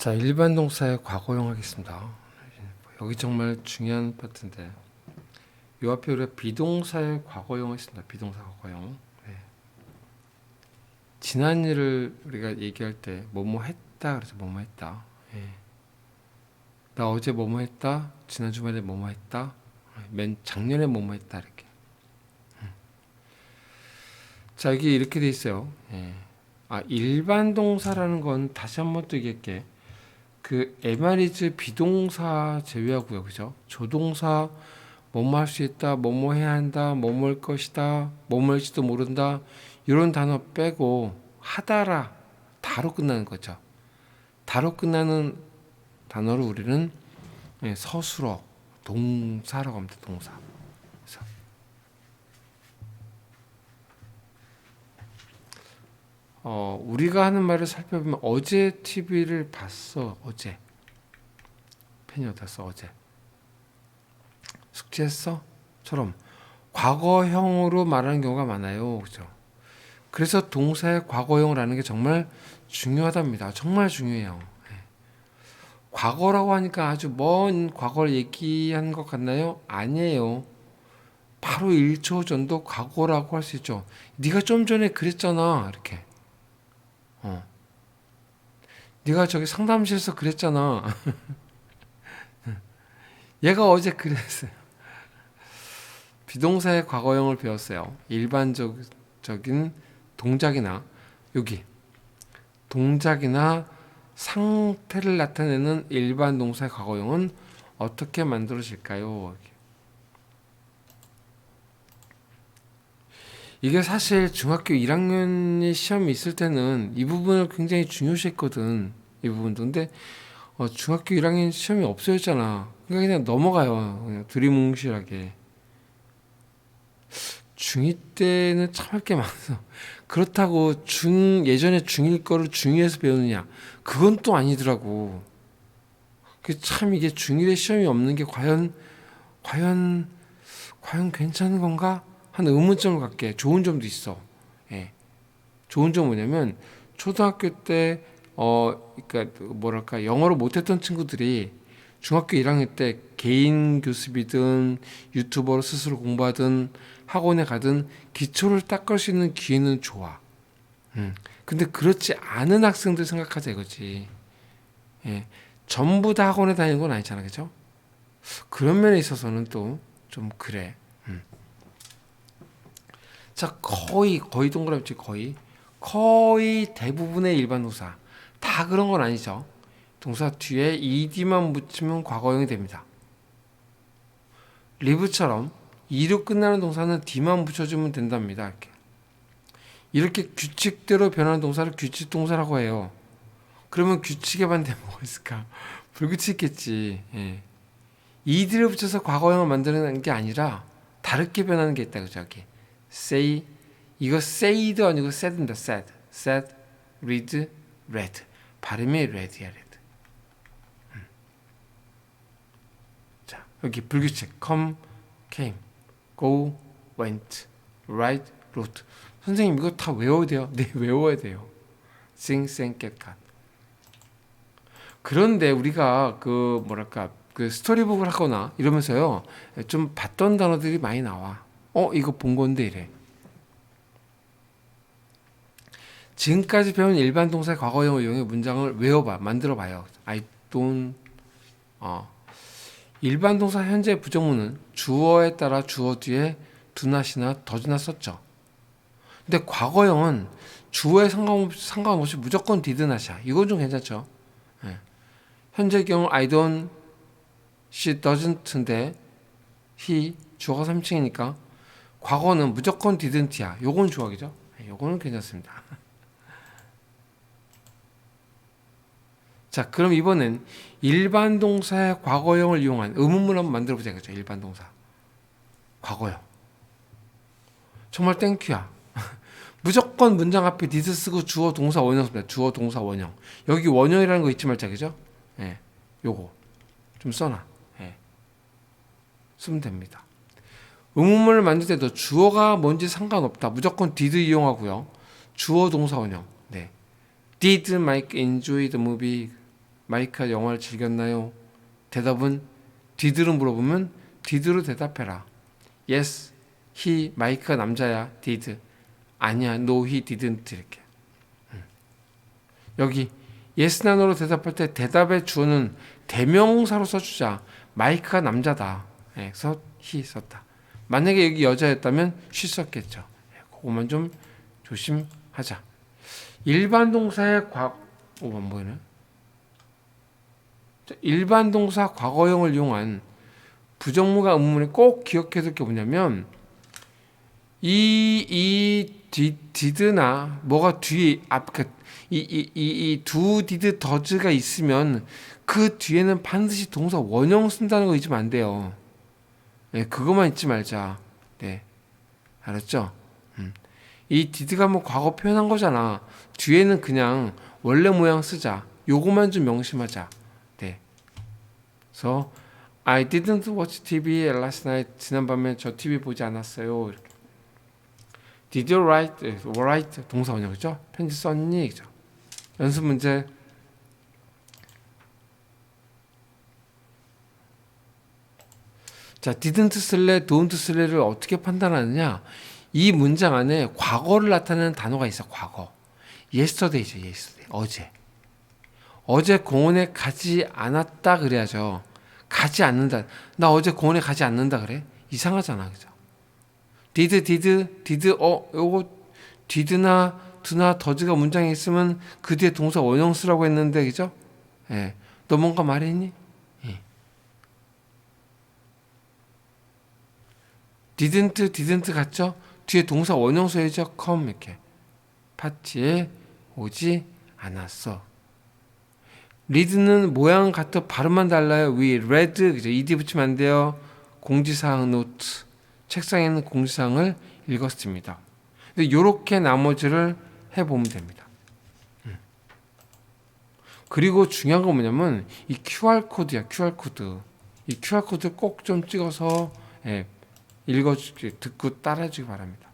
자, 일반 동사의 과거형 하겠습니다. 여기 정말 중요한 파트인데 요 앞에 우리가 비동사의 과거형 했습니다. 비동사 과거형. 네. 지난 일을 우리가 얘기할 때 뭐뭐 했다 그래서 뭐뭐 했다. 예. 나 어제 뭐뭐 했다. 지난 주말에 뭐뭐 했다. 맨 작년에 뭐뭐 했다 이렇게. 음. 자, 여기 이렇게 돼 있어요. 예. 아, 일반 동사라는 건 다시 한 번 또 얘기할게. 그 MR이즈 비동사 제외하고요, 그죠? 조동사 뭐뭐 할 수 있다, 뭐뭐 해야 한다, 뭐뭐 할 것이다, 뭐뭐 할지도 모른다 이런 단어 빼고 하다라 다로 끝나는 거죠. 다로 끝나는 단어를 우리는 예, 서술어 동사라고 합니다. 동사. 그래서 어, 우리가 하는 말을 살펴보면 어제 TV를 봤어. 어제. 갔어? 어제. 숙제했어? 처럼 과거형으로 말하는 경우가 많아요. 그죠? 그래서 동사의 과거형을 하는 게 정말 중요하답니다. 정말 중요해요. 예. 과거라고 하니까 아주 먼 과거를 얘기하는 것 같나요? 아니에요. 바로 1초 전도 과거라고 할 수 있죠. 네가 좀 전에 그랬잖아. 이렇게. 어. 네가 저기 상담실에서 그랬잖아. 얘가 어제 그랬어요. 비동사의 과거형을 배웠어요. 일반적인 동작이나 여기 동작이나 상태를 나타내는 일반 동사의 과거형은 어떻게 만들어질까요? 이게 사실 중학교 1학년이 시험이 있을 때는 이 부분을 굉장히 중요시했거든. 이 부분도. 근데 어, 중학교 1학년 시험이 없어졌잖아. 그러니까 그냥 넘어가요. 그냥 두리뭉실하게. 중2 때는 참 할 게 많아서. 그렇다고 중, 예전에 중1 거를 중2에서 배우느냐. 그건 또 아니더라고. 그참 이게 중1에 시험이 없는 게 과연, 과연, 과연 괜찮은 건가? 한 의문점을 갖게 좋은 점도 있어. 예. 좋은 점 뭐냐면 초등학교 때 어, 그러니까 뭐랄까 영어를 못했던 친구들이 중학교 1학년 때 개인 교습이든 유튜버로 스스로 공부하든 학원에 가든 기초를 닦을 수 있는 기회는 좋아. 음. 근데 그렇지 않은 학생들 생각하자 이거지. 예. 전부 다 학원에 다니는 건 아니잖아, 그죠? 그런 면에 있어서는 또 좀 그래. 음. 자, 거의 거의 동그라미 치 거의 거의 대부분의 일반 동사 다 그런 건 아니죠. 동사 뒤에 ed만 붙이면 과거형이 됩니다. live처럼 e로 끝나는 동사는 d만 붙여주면 된답니다. 이렇게 이렇게 규칙대로 변하는 동사를 규칙 동사라고 해요. 그러면 규칙에 반대 뭐가 있을까? 불규칙겠지. 예. ed를 붙여서 과거형을 만드는 게 아니라 다르게 변하는 게 있다 그죠? 여기. Say 이거 say도 아니고 said입니다. said, said, read, read. 발음이 read야 read. 음. 자 여기 불규칙 come, came, go, went, write, wrote. 선생님 이거 다 외워야 돼요. 네 외워야 돼요. sing, sang, get, got. 그런데 우리가 그 뭐랄까 그 스토리북을 하거나 이러면서요 좀 봤던 단어들이 많이 나와. 어 이거 본 건데 이래. 지금까지 배운 일반 동사의 과거형을 이용해 문장을 외워봐 만들어봐요. I don't 어 일반 동사 현재 부정문은 주어에 따라 주어 뒤에 두낫이나 더즈나 썼죠. 근데 과거형은 주어에 상관없이, 상관없이 무조건 디드낫이야. 이건 좀 괜찮죠. 예. 현재 경우 I don't, she doesn't인데 he 주어가 3층이니까 과거는 무조건 didn't야. 요건 좋아하죠. 예, 요거는 괜찮습니다. 자, 그럼 이번엔 일반 동사의 과거형을 이용한 의문문 한번 만들어 보자 그죠? 일반 동사. 과거형. 정말 땡큐야. 무조건 문장 앞에 did 쓰고 주어 동사 원형 씁니다. 주어 동사 원형. 여기 원형이라는 거 잊지 말자 그죠? 예. 요거 좀 써놔. 예. 쓰면 됩니다. 의문문을 만들 때도 주어가 뭔지 상관없다. 무조건 did 이용하고요. 주어 동사 원형. 네. Did Mike enjoy the movie? 마이크가 영화를 즐겼나요? 대답은 did로 물어보면 did로 대답해라. yes, he, 마이크가 남자야, did. 아니야, no, he didn't 이렇게. 음. 여기 yes나 no로 대답할 때 대답의 주어는 대명사로 써주자. 마이크가 남자다. 예, 그래서 he 썼다. 만약에 여기 여자였다면 썼겠죠. 예, 그것만 좀 조심하자. 일반 동사의 과, 오, 안 보이네. 자, 일반 동사 과거형을 이용한 부정무가 의문문에 꼭 기억해야 될 게 뭐냐면 이, 이, 디, 디드나 뭐가 뒤에 앞, 그, 이, 이, 이, 이 두 디드 더즈가 있으면 그 뒤에는 반드시 동사 원형 쓴다는 거 잊으면 안 돼요. 네, 그것만 잊지 말자. 네. 알았죠? 음. 이 디드가 뭐 과거 표현한 거잖아. 뒤에는 그냥 원래 모양 쓰자. 요거만 좀 명심하자. 네. 그래서 I didn't watch TV last night. 지난밤에 저 TV 보지 않았어요. 이렇게. Did you write? 예, write 동사 원형이죠. 편지 썼니? 그죠. 연습 문제. 자, didn't 쓸래, don't 쓸래를 어떻게 판단하느냐? 이 문장 안에 과거를 나타내는 단어가 있어. 과거. yesterday죠. yesterday. 어제. 어제 공원에 가지 않았다 그래야죠. 가지 않는다. 나 어제 공원에 가지 않는다 그래? 이상하잖아. 그죠? did, did, did, 어, 요거 did나 do나 does가 문장에 있으면 그 뒤에 동사 원형 쓰라고 했는데, 그죠? 예. 너 뭔가 말했니? 예. Didn't, didn't 같죠? 뒤에 동사 원형 써야죠. come 이렇게. 파티에 오지 않았어. 리드는 모양 같아 발음만 달라요. we read 그죠? ed 붙이면 안 돼요. 공지사항 노트 책상에 있는 공지사항을 읽었습니다. 이렇게 나머지를 해보면 됩니다. 음. 그리고 중요한 건 뭐냐면 이 QR 코드야 QR 코드. 이 QR 코드 꼭 좀 찍어서 예, 읽어주기 듣고 따라주기 바랍니다.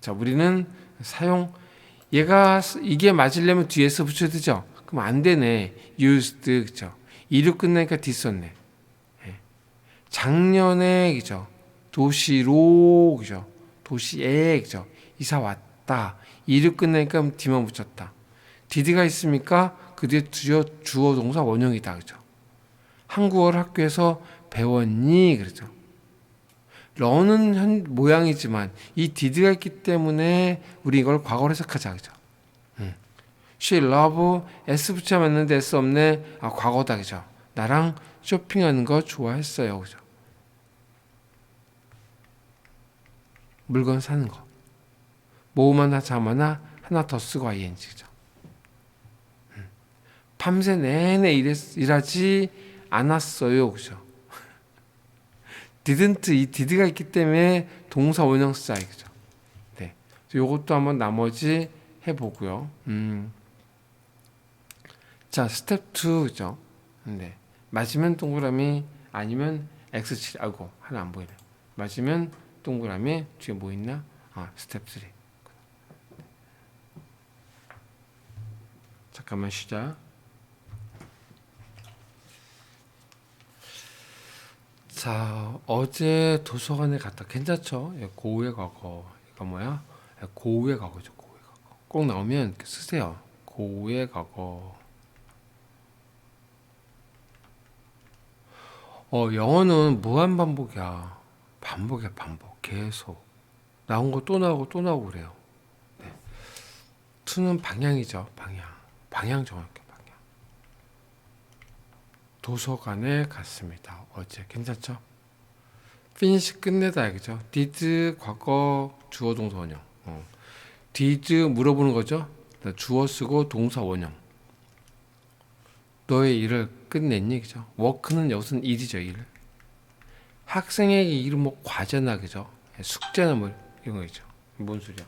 자 우리는 사용 얘가 이게 맞으려면 뒤에서 붙여야 되죠. 그럼 안 되네. used 그죠. 이로 끝나니까 d 썼네. 예. 작년에 그죠. 도시로 그죠. 도시에 그죠. 이사 왔다. 이로 끝나니까 d만 붙였다. did가 있으니까 그 뒤에 주어, 주어 동사 원형이다 그죠. 한국어를 학교에서 배웠니 그러죠. 런은 현 모양이지만 이 did가 있기 때문에 우리 이걸 과거로 해석하자 그죠. She love S 붙여 맞는데 S 없네. 아 과거다 그죠. 나랑 쇼핑하는 거 좋아했어요 그죠. 물건 사는 거. 모음하나 잠하나 하나 더 쓰고 ing 그죠. 음. 밤새 내내 일했, 일하지 않았어요 그죠. Didn't 이 did가 있기 때문에 동사 원형 쓰자 그죠. 네. 요것도 한번 나머지 해 보고요. 음. 자, 스텝 2죠. 네. 맞으면 동그라미 아니면 X7 아이고 하나 안 보이네. 맞으면 동그라미 뒤에 뭐 있나? 아, 스텝 3. 잠깐만 쉬자. 자, 어제 도서관에 갔다. 괜찮죠? 예, 고우의 과거. 이거 뭐야? 예, 고우의 과거죠. 고우의 과거. 꼭 나오면 쓰세요. 고우의 과거. 어, 영어는 무한 반복이야. 반복이야, 반복. 계속. 나온 거 또 나오고 또 나오고 그래요. 네. 투는 방향이죠, 방향. 방향 방향. 도서관에 갔습니다. 어제. 괜찮죠? 피니시 끝내다, 그죠? did 과거 주어 동사 원형. 어. did 물어보는 거죠? 주어 쓰고 동사 원형. 너의 일을 끝냈니 그죠? 워크는 여기서는 일이죠 일. 학생에게 일은 뭐 과제나 그죠? 숙제나 뭐 이런 거죠. 뭔 소리야?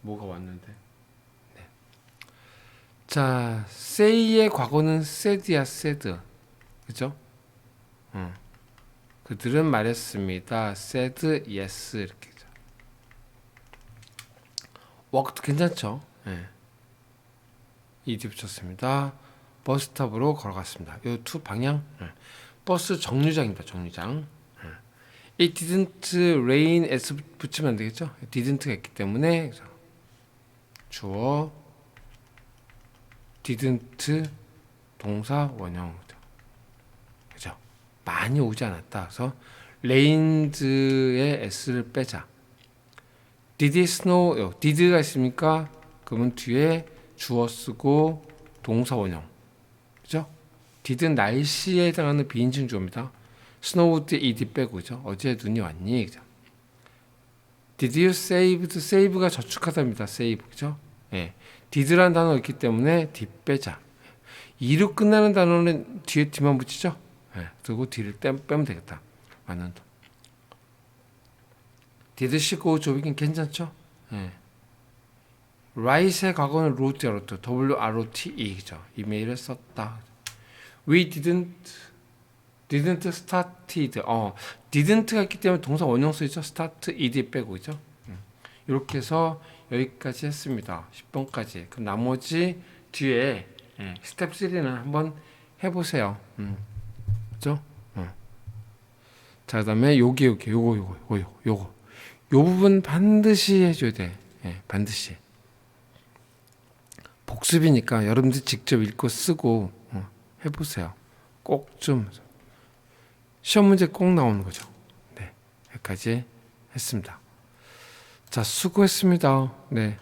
뭐가 왔는데? 네. 자, say의 과거는 said야 said, 그죠? 어. 그들은 말했습니다. said 이렇게죠. work도 괜찮죠? 네. ed 붙였습니다. 버스 탑으로 걸어갔습니다. 요 투 방향 예. 버스 정류장입니다. 정류장. 예. It didn't rain s 붙이면 안 되겠죠? didn't가 있기 때문에 주어 didn't 동사 원형이죠. 그죠? 많이 오지 않았다. 그래서 rains의 s를 빼자. Did it snow? 요, did가 있습니까? 그러면 뒤에 주어 쓰고 동사 원형. 그죠? did은 날씨에 해당하는 비인칭 주어입니다. snowed ed 빼고 그죠? 어제 눈이 왔니? 그죠? Did you saved? save가 저축하다입니다. save 그죠? 예. did라는 단어 있기 때문에 d 빼자. 이로 끝나는 단어는 뒤에 뒤만 붙이죠? 예. 그리고 뒤를 떼, 빼면 되겠다. 맞는 she go jogging 괜찮죠? 예. write의 과거는 wrote, wrote, W-R-O-T-E 그죠? 이메일을 썼다. We didn't didn't started. 어, didn't가 있기 때문에 동사 원형 쓰이죠. start ed 빼고 그죠? 음. 이렇게 해서 여기까지 했습니다. 10번까지. 그럼 나머지 뒤에 예, 스텝 3는 한번 해보세요. 음. 그죠? 어. 자, 그 다음에 여기 여기 요거 요거 요거 요거 요거 요 부분 반드시 해줘야 돼. 예, 반드시. 복습이니까 여러분들 직접 읽고 쓰고 어, 해보세요. 꼭 좀 시험 문제 꼭 나오는 거죠. 네, 여기까지 했습니다. 자, 수고했습니다. 네.